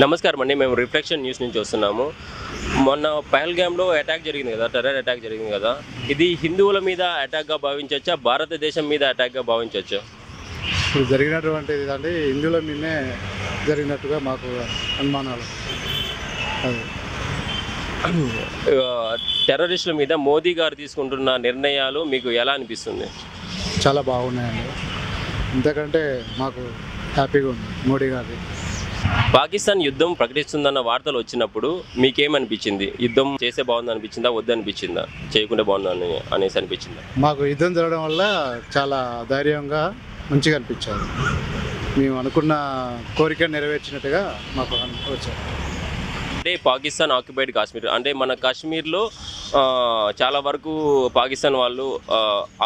నమస్కారం అండి. మేము రిఫ్లెక్షన్ న్యూస్ నుంచి వస్తున్నాము. మొన్న పహల్గామ్లో అటాక్ జరిగింది కదా టెర్రర్ అటాక్ జరిగింది కదా. ఇది హిందువుల మీద అటాక్గా భావించవచ్చా? భారతదేశం మీద అటాక్గా భావించవచ్చా? ఇప్పుడు జరిగినటువంటి అంటే హిందువుల మీదనే జరిగినట్టుగా మాకు అనుమానాలు. అది. టెర్రరిస్టుల మీద మోదీ గారు తీసుకుంటున్న నిర్ణయాలు మీకు ఎలా అనిపిస్తుంది? చాలా బాగున్నాయండి. ఇంతకంటే మాకు హ్యాపీగా ఉంది మోడీ గారి పాకిస్తాన్ యుద్ధం ప్రకటిస్తుందన్న వార్తలు వచ్చినప్పుడు మీకేమనిపించింది? యుద్ధం చేస్తే బాగుంది అనిపించిందా వద్దు అనిపించిందా చేయకుంటే బాగుందని అనేసి అనిపించిందా? మాకు యుద్ధం జరగడం వల్ల చాలా ధైర్యంగా మంచిగా అనిపించారు. మేము అనుకున్న కోరిక నెరవేర్చినట్టుగా మాకు వచ్చారు అంటే పాకిస్తాన్ ఆక్యుపైడ్ కాశ్మీర్. అంటే మన కాశ్మీర్లో చాలా వరకు పాకిస్తాన్ వాళ్ళు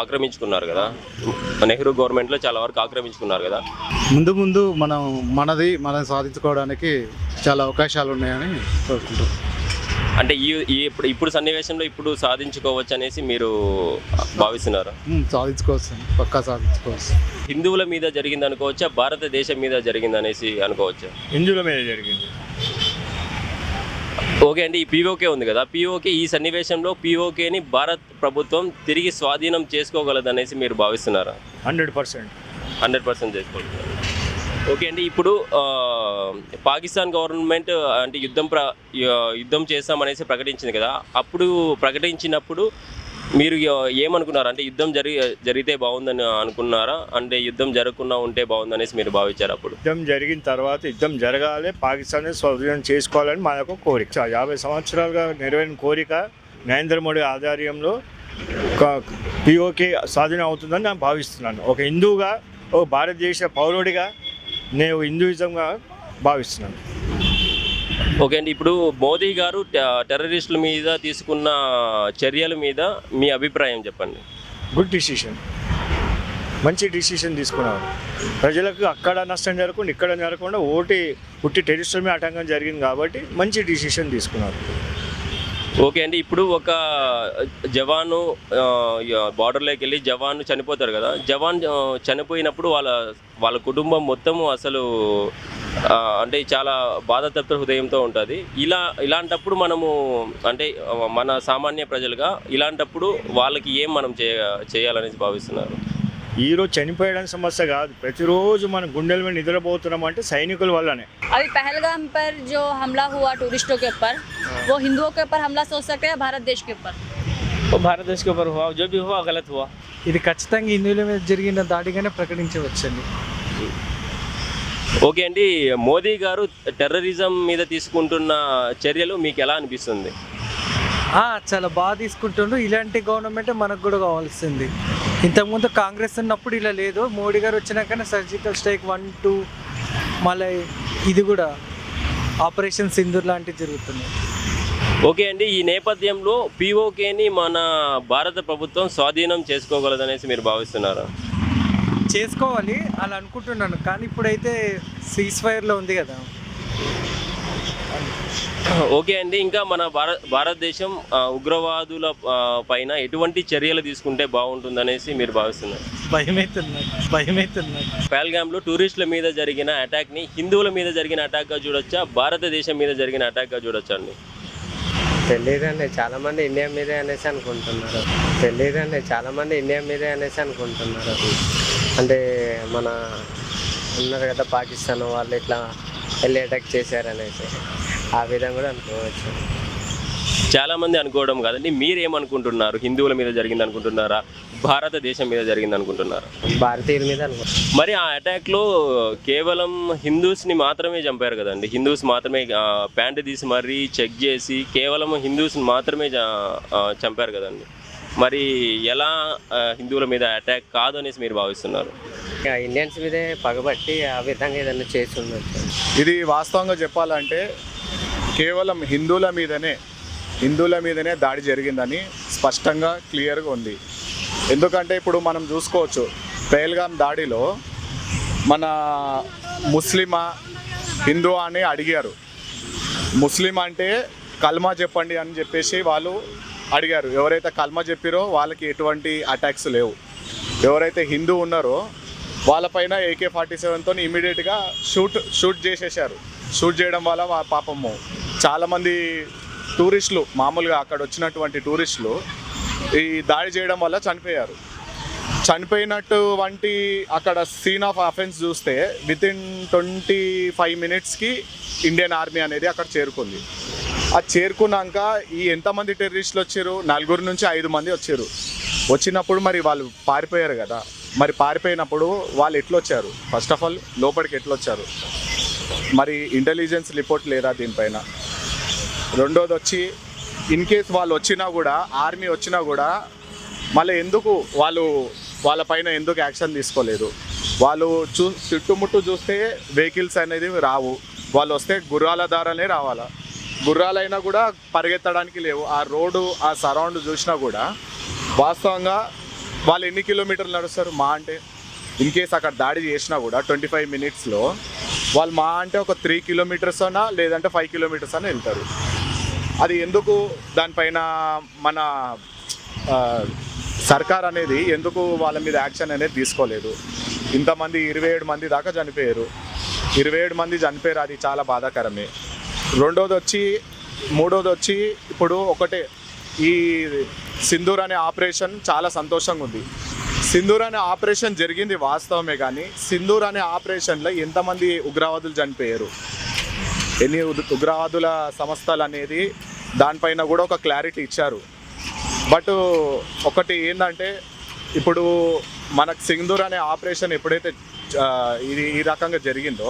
ఆక్రమించుకున్నారు కదా. నెహ్రూ గవర్నమెంట్లో చాలా వరకు ఆక్రమించుకున్నారు కదా. ముందు ముందు మనం మనది మనం సాధించుకోవడానికి చాలా అవకాశాలు ఉన్నాయని కోరుకుంటాం అంటే ఈ ఈ ఇప్పుడు ఇప్పుడు సన్నివేశంలో ఇప్పుడు సాధించుకోవచ్చు అనేసి మీరు భావిస్తున్నారు? సాధించుకోవచ్చు పక్కా సాధించుకోవచ్చు. హిందువుల మీద జరిగింది అనుకోవచ్చా భారతదేశం మీద జరిగింది అనేసి అనుకోవచ్చా? హిందువుల మీద జరిగింది. ఓకే అండి ఈ పీఓకే ఉంది కదా. పీఓకే ఈ సన్నివేశంలో పీఓకేని భారత్ ప్రభుత్వం తిరిగి స్వాధీనం చేసుకోగలదనేసి మీరు భావిస్తున్నారా? Hundred percent. హండ్రెడ్ పర్సెంట్ చేసుకోగలుగుతారు ఓకే అండి ఇప్పుడు పాకిస్తాన్ గవర్నమెంట్ అంటే యుద్ధం ప్ర యుద్ధం చేస్తామనేసి ప్రకటించింది కదా. అప్పుడు ప్రకటించినప్పుడు మీరు ఏమనుకున్నారు? అంటే యుద్ధం జరి జరిగితే బాగుందని అనుకున్నారా? అంటే యుద్ధం జరగకుండా ఉంటే బాగుందనేసి మీరు భావించారు అప్పుడు? యుద్ధం జరిగిన తర్వాత యుద్ధం జరగాలి పాకిస్తాన్ స్వాధీనం చేసుకోవాలని మా యొక్క కోరిక. యాభై సంవత్సరాలుగా నెరవేరిన కోరిక నరేంద్ర మోడీ ఆధ్వర్యంలో పిఓకే స్వాధీనం అవుతుందని నేను భావిస్తున్నాను. ఒక హిందువుగా ఒక భారతదేశ పౌరుడిగా నేను హిందూయిజంగా భావిస్తున్నాను. ఓకే అండి ఇప్పుడు మోదీ గారు టెర్రరిస్టుల మీద తీసుకున్న చర్యల మీద మీ అభిప్రాయం చెప్పండి. గుడ్ డిసిషన్ మంచి డిసిషన్ తీసుకున్నారు. ప్రజలకు అక్కడ నష్టం జరగకుండా ఇక్కడ జరగకుండా ఓటి పుట్టి టెరిస్టుల మీద ఆటంకం జరిగింది కాబట్టి మంచి డిసిషన్ తీసుకున్నారు. ఓకే అండి ఇప్పుడు ఒక జవాను బార్డర్లోకి వెళ్ళి జవాన్ చనిపోతారు కదా జవాన్ చనిపోయినప్పుడు వాళ్ళ వాళ్ళ కుటుంబం మొత్తము అసలు అంటే చాలా బాధతప్త హృదయంతో ఉంటుంది ఇలా ఇలాంటప్పుడు మనము అంటే ఆ, మన సామాన్య ప్రజలుగా ఇలాంటప్పుడు వాళ్ళకి ఏం మనం చేయ చేయాలనేసి భావిస్తున్నారు ఈరోజు చనిపోయడానికి సమస్య కాదు ప్రతిరోజు మన గుండెల మీద నిద్రపోతున్నాం అంటే సైనికుల వల్లనే अभी पहलगाम पर जो हमला हुआ टूरिस्टों के ऊपर वो हिंदुओं के ऊपर हमला सोच सकते हैं या भारत देश के ऊपर वो भारत देश के ऊपर हुआ जो भी हुआ गलत हुआ ఇది ఖచ్చితంగా హిందువుల మీద జరిగిన దాడిగానే ప్రకటించవచ్చండి ఓకే అండి మోదీ గారు టెర్రరిజం మీద తీసుకుంటున్న చర్యలు మీకు ఎలా అనిపిస్తుంది? చాలా బాగా తీసుకుంటుండ్రు. ఇలాంటి గవర్నమెంట్ మనకు కూడా కావాల్సింది. ఇంతకుముందు కాంగ్రెస్ ఉన్నప్పుడు ఇలా లేదు. మోడీ గారు వచ్చినాకనే సర్జికల్ స్ట్రైక్ వన్ టూ మళ్ళీ ఇది కూడా ఆపరేషన్ సింధూర్ లాంటివి జరుగుతున్నాయి ఓకే అండి ఈ నేపథ్యంలో పీఓకేని మన భారత ప్రభుత్వం స్వాధీనం చేసుకోగలదనేసి మీరు భావిస్తున్నారా? చేసుకోవాలి అలా అనుకుంటున్నాను. కానీ ఇప్పుడైతే సీజ్ ఫైర్లో ఉంది కదా. ఓకే అండి. ఇంకా మన భారత భారతదేశం ఉగ్రవాదుల పైన ఎటువంటి చర్యలు తీసుకుంటే బాగుంటుందనేసి మీరు భావిస్తున్నారు? భయమవుతున్నాయి భయమవుతున్నాయి పహల్గామ్లో టూరిస్టుల మీద జరిగిన అటాక్ని హిందువుల మీద జరిగిన అటాక్గా చూడొచ్చా? భారతదేశం మీద జరిగిన అటాక్గా చూడొచ్చా అండి? తెలియదండి చాలా మంది ఇండియా మీదే అనేసి అనుకుంటున్నారు. తెలియదండి చాలా మంది ఇండియా మీదే అనేసి అనుకుంటున్నారు. అంటే మన ఉన్నారు కదా పాకిస్తాన్ వాళ్ళు ఇట్లా వెళ్ళి అటాక్ చేశారనేసి. ఆ విధంగా కూడా అనుకోవచ్చు. చాలా మంది అనుకోవడం కాదండి. మీరేమనుకుంటున్నారు? హిందువుల మీద జరిగింది అనుకుంటున్నారా భారతదేశం మీద జరిగింది అనుకుంటున్నారా భారతీయుల మీద మరి ఆ అటాక్లో కేవలం హిందూస్ని మాత్రమే చంపారు కదండి. హిందూస్ మాత్రమే ప్యాంటు తీసి మరీ చెక్ చేసి కేవలం హిందూస్ని మాత్రమే చంపారు కదండి. మరి ఎలా హిందువుల మీద అటాక్ కాదు అనేసి మీరు భావిస్తున్నారు? ఇక ఇండియన్స్ మీదే పగబట్టి ఆ విధంగా ఏదైనా చేసి ఉండొచ్చు. ఇది వాస్తవంగా చెప్పాలంటే కేవలం హిందువుల మీదనే హిందువుల మీదనే దాడి జరిగిందని స్పష్టంగా క్లియర్గా ఉంది. ఎందుకంటే ఇప్పుడు మనం చూసుకోవచ్చు పేల్గాం దాడిలో మన ముస్లిమా హిందూ అని అడిగారు. ముస్లిం అంటే కల్మా చెప్పండి అని చెప్పేసి వాళ్ళు అడిగారు ఎవరైతే కల్మా చెప్పారో వాళ్ళకి ఎటువంటి అటాక్స్ లేవు. ఎవరైతే హిందూ ఉన్నారో వాళ్ళపైన ఏకే ఫార్టీ సెవెన్తో ఇమీడియట్గా షూట్ షూట్ చేసేసారు షూట్ చేయడం వల్ల మా పాపము. చాలామంది టూరిస్టులు మామూలుగా అక్కడ వచ్చినటువంటి టూరిస్టులు ఈ దాడి చేయడం వల్ల చనిపోయారు. చనిపోయినట్టు వంటి అక్కడ సీన్ ఆఫ్ అఫెన్స్ చూస్తే విత్ ఇన్ ట్వంటీ ఫైవ్ మినిట్స్కి ఇండియన్ ఆర్మీ అనేది అక్కడ చేరుకుంది. అది చేరుకున్నాక ఈ ఎంతమంది టెర్రరిస్టులు వచ్చారు? నలుగురు నుంచి ఐదు మంది వచ్చారు. వచ్చినప్పుడు మరి వాళ్ళు పారిపోయారు కదా. మరి పారిపోయినప్పుడు వాళ్ళు ఎట్లొచ్చారు? ఫస్ట్ ఆఫ్ ఆల్ లోపలికి ఎట్లొచ్చారు? మరి ఇంటెలిజెన్స్ రిపోర్ట్ లేదా దీనిపైన? రెండోది వచ్చి ఇన్ కేస్ వాళ్ళు వచ్చినా కూడా ఆర్మీ వచ్చినా కూడా మళ్ళీ ఎందుకు వాళ్ళు వాళ్ళపైన ఎందుకు యాక్షన్ తీసుకోలేదు? వాళ్ళు చూ చుట్టుముట్టు చూస్తే వెహికల్స్ అనేది రావు. వాళ్ళు వస్తే గుర్రాల ద్వారానే రావాలా? గుర్రాలైనా కూడా పరిగెత్తడానికి లేవు. ఆ రోడ్డు ఆ సరౌండ్ చూసినా కూడా వాస్తవంగా వాళ్ళు ఎన్ని కిలోమీటర్లు నడుస్తారు? మా అంటే ఇన్ కేస్ అక్కడ దాడి చేసినా కూడా ట్వంటీ ఫైవ్ మినిట్స్లో వాళ్ళు మా అంటే ఒక త్రీ కిలోమీటర్స్ అన్నా లేదంటే ఫైవ్ కిలోమీటర్స్ అన్నా వెళ్తారు. అది ఎందుకు దానిపైన మన సర్కార్ అనేది ఎందుకు వాళ్ళ మీద యాక్షన్ అనేది తీసుకోలేదు? ఇంతమంది ఇరవై ఏడు మంది దాకా చనిపోయారు. ఇరవై ఏడు మంది చనిపోయారు అది చాలా బాధాకరమే. రెండోది వచ్చి మూడోది వచ్చి ఇప్పుడు ఒకటే. ఈ సింధూర్ అనే ఆపరేషన్ చాలా సంతోషంగా ఉంది. సింధూర్ అనే ఆపరేషన్ జరిగింది వాస్తవమే కానీ సింధూర్ అనే ఆపరేషన్లో ఎంతమంది ఉగ్రవాదులు చనిపోయారు? ఎన్ని ఉగ్రవాదుల సంస్థలు అనేది దానిపైన కూడా ఒక క్లారిటీ ఇచ్చారు. బట్ ఒకటి ఏంటంటే ఇప్పుడు మనకు సింధూర్ అనే ఆపరేషన్ ఎప్పుడైతే ఇది ఈ రకంగా జరిగిందో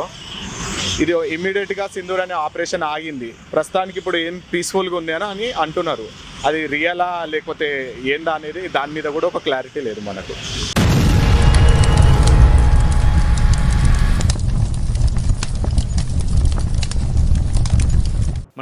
ఇది ఇమ్మీడియట్గా సింధూర్ అనే ఆపరేషన్ ఆగింది. ప్రస్తుతానికి ఇప్పుడు ఏం పీస్ఫుల్గా ఉంది అని అని అంటున్నారు. అది రియలా లేకపోతే ఏందా అనేది దాని మీద కూడా ఒక క్లారిటీ లేదు మనకు.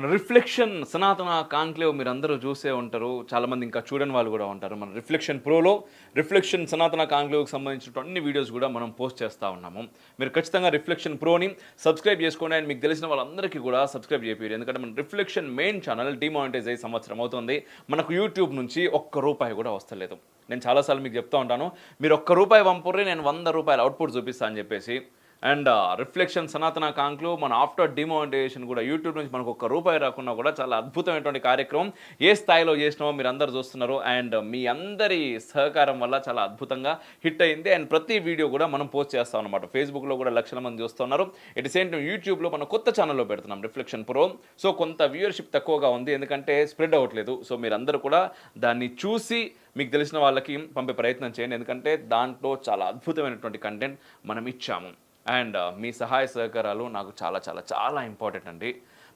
మన రిఫ్లెక్షన్ సనాతన కాన్క్లేవ్ మీరు అందరూ చూసే ఉంటారు. చాలామంది ఇంకా చూడని వాళ్ళు కూడా ఉంటారు. మన రిఫ్లెక్షన్ ప్రోలో రిఫ్లెక్షన్ సనాతన కాన్క్లేవ్కి సంబంధించిన అన్ని వీడియోస్ కూడా మనం పోస్ట్ చేస్తూ ఉన్నాము. మీరు ఖచ్చితంగా రిఫ్లెక్షన్ ప్రోని సబ్స్క్రైబ్ చేసుకోండి. అండ్ మీకు తెలిసిన వాళ్ళందరికీ కూడా సబ్స్క్రైబ్ చేయరు ఎందుకంటే మన రిఫ్లెక్షన్ మెయిన్ ఛానల్ డిమానిటైజ్ అయ్యి సంవత్సరం అవుతుంది. మనకు యూట్యూబ్ నుంచి ఒక్క రూపాయి కూడా వస్తలేదు. నేను చాలాసార్లు మీకు చెప్తూ ఉంటాను. మీరు ఒక్క రూపాయి పంపుర్రి నేను వంద రూపాయల అవుట్పుట్ చూపిస్తాను అని చెప్పేసి అండ్ రిఫ్లెక్షన్ సనాతన కాంక్లు మన ఆఫ్టర్ డిమోనిటైజేషన్ కూడా యూట్యూబ్ నుంచి మనకు ఒక్క రూపాయి రాకుండా కూడా చాలా అద్భుతమైనటువంటి కార్యక్రమం. ఏ స్థాయిలో చేసినామో మీరు అందరు చూస్తున్నారు? అండ్ మీ అందరి సహకారం వల్ల చాలా అద్భుతంగా హిట్ అయింది. అండ్ ప్రతి వీడియో కూడా మనం పోస్ట్ చేస్తాం అనమాట ఫేస్బుక్లో కూడా లక్షల మంది చూస్తున్నారు. ఎట్ సేమ్ టైం యూట్యూబ్లో మనం కొత్త ఛానల్లో పెడుతున్నాం రిఫ్లెక్షన్ ప్రో సో కొంత వ్యూయర్షిప్ తక్కువగా ఉంది. ఎందుకంటే స్ప్రెడ్ అవ్వట్లేదు. సో మీరందరూ కూడా దాన్ని చూసి మీకు తెలిసిన వాళ్ళకి పంపే ప్రయత్నం చేయండి. ఎందుకంటే దాంట్లో చాలా అద్భుతమైనటువంటి కంటెంట్ మనం ఇచ్చాము. అండ్ మీ సహాయ సహకారాలు నాకు చాలా చాలా చాలా ఇంపార్టెంట్ అండి.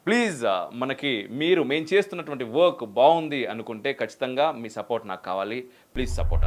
ప్లీజ్ మనకి మీరు మేము చేస్తున్నటువంటి వర్క్ బాగుంది అనుకుంటే ఖచ్చితంగా మీ సపోర్ట్ నాకు కావాలి. Please support